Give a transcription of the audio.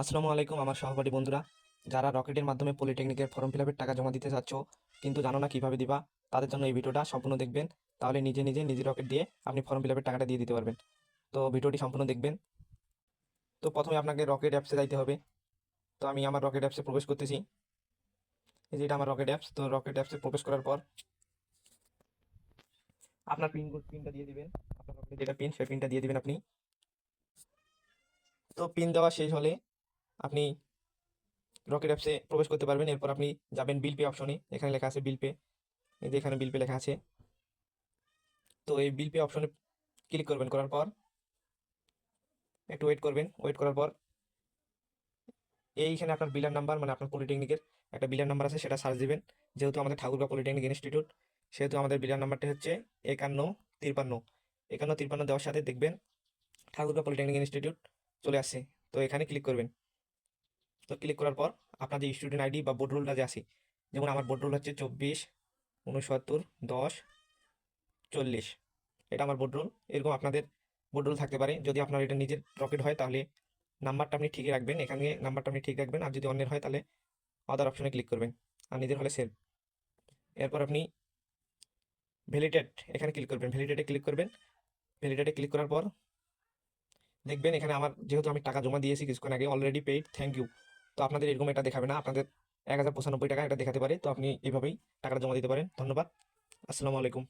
আসসালামু আলাইকুম আমার সহপাঠী বন্ধুরা। যারা রকেটের মাধ্যমে পলিটেকনিকের ফর্ম ফিল টাকা জমা দিতে চাচ্ছ, কিন্তু জানো না কীভাবে দিবা, তাদের জন্য এই ভিডিওটা সম্পূর্ণ দেখবেন। তাহলে নিজে নিজে নিজে রকেট দিয়ে আপনি ফর্ম ফিল টাকাটা দিয়ে দিতে পারবেন। তো ভিডিওটি সম্পূর্ণ দেখবেন। তো প্রথমে আপনাকে রকেট অ্যাপসে যাইতে হবে। তো আমি আমার রকেট অ্যাপসে প্রবেশ করতেছি। এই যে এটা আমার রকেট অ্যাপস, তো রকেট অ্যাপসে প্রবেশ করার পর আপনার পিন কোড, পিনটা দিয়ে দিবেন। আপনার রকেটের যেটা পিন, সেই পিনটা দিয়ে দিবেন আপনি। তো পিন দেওয়া শেষ হলে আপনি রকেট অ্যাপসে প্রবেশ করতে পারবেন। এরপর আপনি যাবেন বিল পে অপশনে এখানে লেখা আছে বিল পে এই যে এখানে বিল পে লেখা আছে। তো এই বিল পে অপশনে ক্লিক করবেন। করার পর একটু ওয়েট করবেন। ওয়েট করার পর এইখানে আপনার বিলার নাম্বার মানে আপনার পলিটেকনিকের একটা বিলার নাম্বার আছে, সেটা সার্চ দিবেন। যেহেতু আমাদের ঠাকুরগা পলিটেকনিক ইনস্টিটিউট সেহেতু আমাদের বিলার নাম্বারটি হচ্ছে একান্ন তিরপান্ন। একান্ন তিরপান্ন দেওয়ার সাথে দেখবেন ঠাকুরগা পলিটেকনিক ইনস্টিটিউট চলে আসছে। তো এখানে ক্লিক করবেন। তো ক্লিক করার পর আপনার যে স্টুডেন্ট আইডি বা বোর্ড রোলটা যে আছে, যেমন আমার বোর্ড রোল হচ্ছে চব্বিশ, উনসত্তর, দশ, চল্লিশ। এটা আমার বোর্ড রোল এরকম আপনাদের বোর্ড রোল থাকতে পারে। যদি আপনার এটা নিজের রকেট হয়, তাহলে নাম্বারটা আপনি ঠিক রাখবেন। এখানে নাম্বারটা আপনি ঠিক রাখবেন। আর যদি অন্যের হয়, তাহলে আদার অপশনে ক্লিক করবেন। আর নিজের হলে সেভ এরপর আপনি ভ্যালিডেট এখানে ক্লিক করবেন। ভ্যালিডেটে ক্লিক করবেন। ভ্যালিডেটে ক্লিক করার পর দেখবেন এখানে আমার, যেহেতু আমি টাকা জমা দিয়েছি কিছুক্ষণ আগে অলরেডি পেইড থ্যাংক ইউ তো আপনাদের এরকম এটা দেখাবে না। আপনাদের এক হাজার পঁচানব্বই টাকা এটা দেখাতে পারে। তো আপনি এইভাবেই টাকাটা জমা দিতে পারেন। ধন্যবাদ। আসসালামু আলাইকুম।